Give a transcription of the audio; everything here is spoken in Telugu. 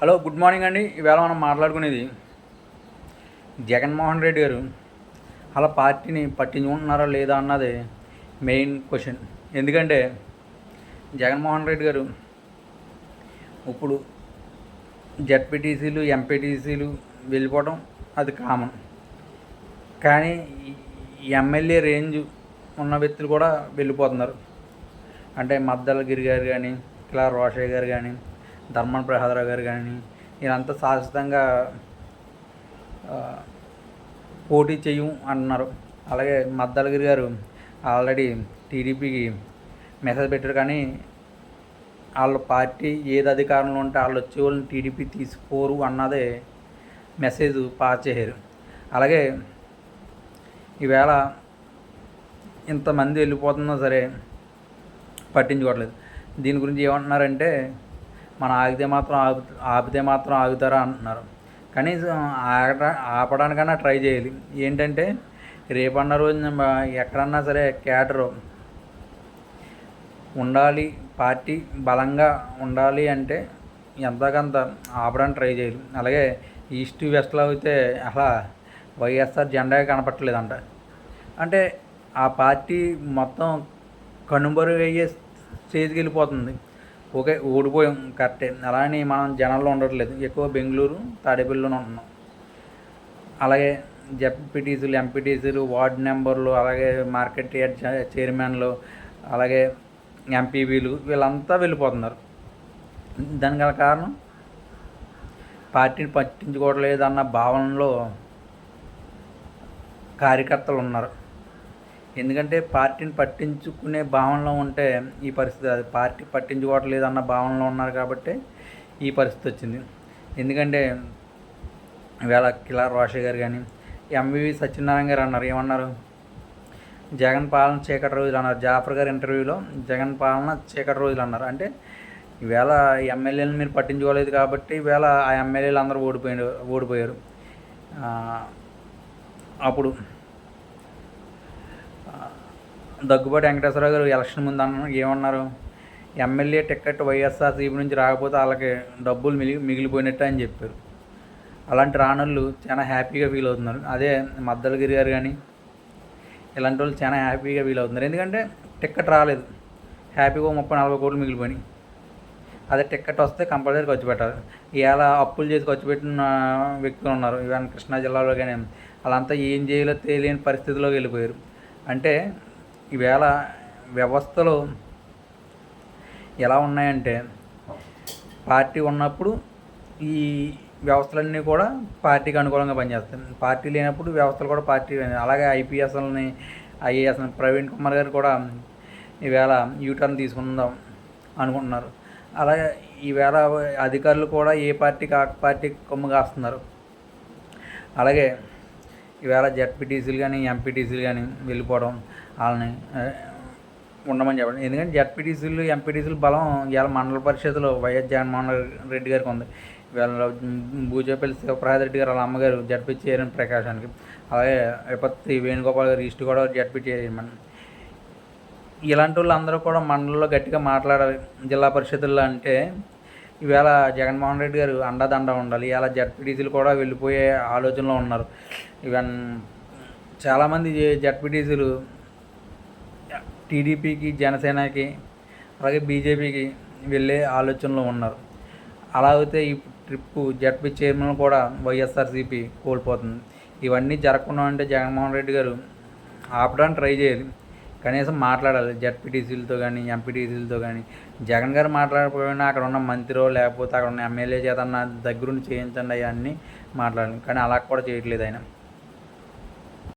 హలో గుడ్ మార్నింగ్ అండి. ఈవేళ మనం మాట్లాడుకునేది జగన్మోహన్ రెడ్డి గారు అలా పార్టీని పట్టించుకుంటున్నారా లేదా అన్నది మెయిన్ క్వశ్చన్. ఎందుకంటే జగన్మోహన్ రెడ్డి గారు ఇప్పుడు జడ్పీటీసీలు ఎంపీటీసీలు వెళ్ళిపోవడం అది కామన్. కానీ ఎమ్మెల్యే రేంజ్ ఉన్న వ్యక్తులు కూడా వెళ్ళిపోతున్నారు. అంటే మద్దలగిరి గారు కానీ కిలా రోషయ్య గారు కానీ ధర్మన్ ప్రసాదరావు గారు కానీ వీళ్ళంతా శాశ్వతంగా పోటీ చెయ్యం అంటున్నారు అలాగే మద్దలగిరి గారు ఆల్రెడీ టీడీపీకి మెసేజ్ పెట్టారు కానీ వాళ్ళ పార్టీ ఏది అధికారంలో ఉంటే వాళ్ళు వచ్చే వాళ్ళని టీడీపీ తీసుకోరు అన్నదే మెసేజ్ పాస్ చేశారు. అలాగే ఈవేళ ఇంతమంది వెళ్ళిపోతున్నా సరే పట్టించుకోవట్లేదు. దీని గురించి ఏమంటున్నారంటే మనం ఆగితే మాత్రం ఆగు ఆపితే మాత్రం ఆగుతారా అంటున్నారు. కనీసం ఆగట ఆపడానికన్నా ట్రై చేయాలి. ఏంటంటే రేపన్న రోజున ఎక్కడన్నా సరే క్యాటరు ఉండాలి పార్టీ బలంగా ఉండాలి అంటే ఎంతకంత ఆపడానికి ట్రై చేయాలి. అలాగే ఈస్ట్ వెస్ట్లో అయితే అలా వైఎస్ఆర్ జెండా కనపట్టలేదంట. అంటే ఆ పార్టీ మొత్తం కనుమరుగు అయ్యే స్టేజ్కి వెళ్ళిపోతుంది. ఓకే ఓడిపోయాం కరెక్టే అలానే మనం జనాల్లో ఉండట్లేదు. ఎక్కువ బెంగళూరు తాడేపల్లిలోనే ఉంటున్నాం. అలాగే జెడ్పీటీసీలు ఎంపీటీసీలు వార్డు నెంబర్లు అలాగే మార్కెట్ చైర్మన్లు అలాగే ఎంపీవీలు వీళ్ళంతా వెళ్ళిపోతున్నారు. దానికి గల కారణం? పార్టీని పట్టించుకోవట్లేదు అన్న భావనలో కార్యకర్తలు ఉన్నారు. ఎందుకంటే పార్టీని పట్టించుకునే భావనలో ఉంటే ఈ పరిస్థితి అది పార్టీ పట్టించుకోవట్లేదు అన్న భావనలో ఉన్నారు కాబట్టి ఈ పరిస్థితి వచ్చింది. ఎందుకంటే ఇవాళ కిలా రోషే గారు కానీ ఎంవివి సత్యనారాయణ గారు అన్నారు ఏమన్నారు? జగన్ పాలన చీకటి రోజులు అన్నారు. జాఫర్ గారు ఇంటర్వ్యూలో జగన్ పాలన చీకటి రోజులు అన్నారు. అంటే ఈవేళ ఎమ్మెల్యేలను మీరు పట్టించుకోలేదు కాబట్టి ఈవేళ ఆ ఎమ్మెల్యేలు అందరూ ఓడిపోయారు. ఓడిపోయారు అప్పుడు దగ్గుబాటి వెంకటేశ్వరరావు గారు ఎలక్షన్ ముందు అన్న ఏమన్నారు? ఎమ్మెల్యే టికెట్ వైఎస్ఆర్సీపీ నుంచి రాకపోతే వాళ్ళకి డబ్బులు మిగిలి మిగిలిపోయినట్టు అని చెప్పారు. అలాంటి రానోళ్ళు చాలా హ్యాపీగా ఫీల్ అవుతున్నారు. అదే మద్దలగిరి గారు కానీ ఇలాంటి వాళ్ళు చాలా హ్యాపీగా ఫీల్ అవుతున్నారు. ఎందుకంటే టికెట్ రాలేదు. హ్యాపీగా ముప్పై నలభై కోట్లు మిగిలిపోయినాయి. అదే టికెట్ వస్తే కంపల్సరీ ఖర్చు పెట్టాలి. ఇవాళ అప్పులు చేసి ఖర్చు పెట్టిన వ్యక్తులు ఉన్నారు. ఇవన్నీ కృష్ణా జిల్లాలో కానీ వాళ్ళంతా ఏం చేయాలో తెలియని పరిస్థితిలోకి వెళ్ళిపోయారు. అంటే ఈవేళ వ్యవస్థలు ఎలా ఉన్నాయంటే పార్టీ ఉన్నప్పుడు ఈ వ్యవస్థలన్నీ కూడా పార్టీకి అనుకూలంగా పనిచేస్తాయి. పార్టీ లేనప్పుడు వ్యవస్థలు కూడా పార్టీ అలాగే ఐపీఎస్ఎల్ని ఐఏఎస్ని ప్రవీణ్ కుమార్ గారు కూడా ఈవేళ యూటర్న్ తీసుకుందాం అనుకుంటున్నారు. అలాగే ఈవేళ అధికారులు కూడా ఏ పార్టీకి ఆ పార్టీకి కొమ్ము కాస్తున్నారు. అలాగే ఈవేళ జెడ్పీటీసీలు కానీ ఎంపీటీసీలు కానీ వెళ్ళిపోవడం వాళ్ళని ఉండమని చెప్పండి. ఎందుకంటే జెడ్పీటీసీలు ఎంపీటీసీలు బలం ఇవాళ మండల పరిషత్లో వైఎస్ జగన్మోహన్ రెడ్డి గారికి ఉంది. ఇవాళ భూజేపల్లి శివప్రసాద్ రెడ్డి గారు వాళ్ళ అమ్మగారు జడ్పీ చైర్మన్ ప్రకాశానికి అలాగే విపత్తి వేణుగోపాల్ గారు ఈస్ట్ కూడా జడ్పీ చైర్మన్. ఇలాంటి వాళ్ళు అందరూ కూడా మండలంలో గట్టిగా మాట్లాడాలి. జిల్లా పరిషత్తుల్లో అంటే ఈవేళ జగన్మోహన్ రెడ్డి గారు అండదండ ఉండాలి ఇలా జడ్పీటీసీలు కూడా వెళ్ళిపోయే ఆలోచనలో ఉన్నారు. ఈవెన్ చాలామంది జడ్పీటీసీలు టీడీపీకి జనసేనకి అలాగే బీజేపీకి వెళ్ళే ఆలోచనలో ఉన్నారు. అలా అయితే ఈ ట్రిప్ జడ్పీ చైర్మన్ కూడా వైఎస్ఆర్సీపీ కోల్పోతుంది. ఇవన్నీ జరగకుండా అంటే జగన్మోహన్ రెడ్డి గారు ఆపడానికి ట్రై చేయాలి. కనీసం మాట్లాడాలి. జడ్పీటీసీలతో కానీ ఎంపీటీసీలతో కానీ జగన్ గారు మాట్లాడకపోయినా అక్కడ ఉన్న మంత్రో లేకపోతే అక్కడ ఉన్న ఎమ్మెల్యే చేత దగ్గరుండి చేయించండి అవన్నీ మాట్లాడాలి. కానీ అలా కూడా చేయట్లేదు ఆయన.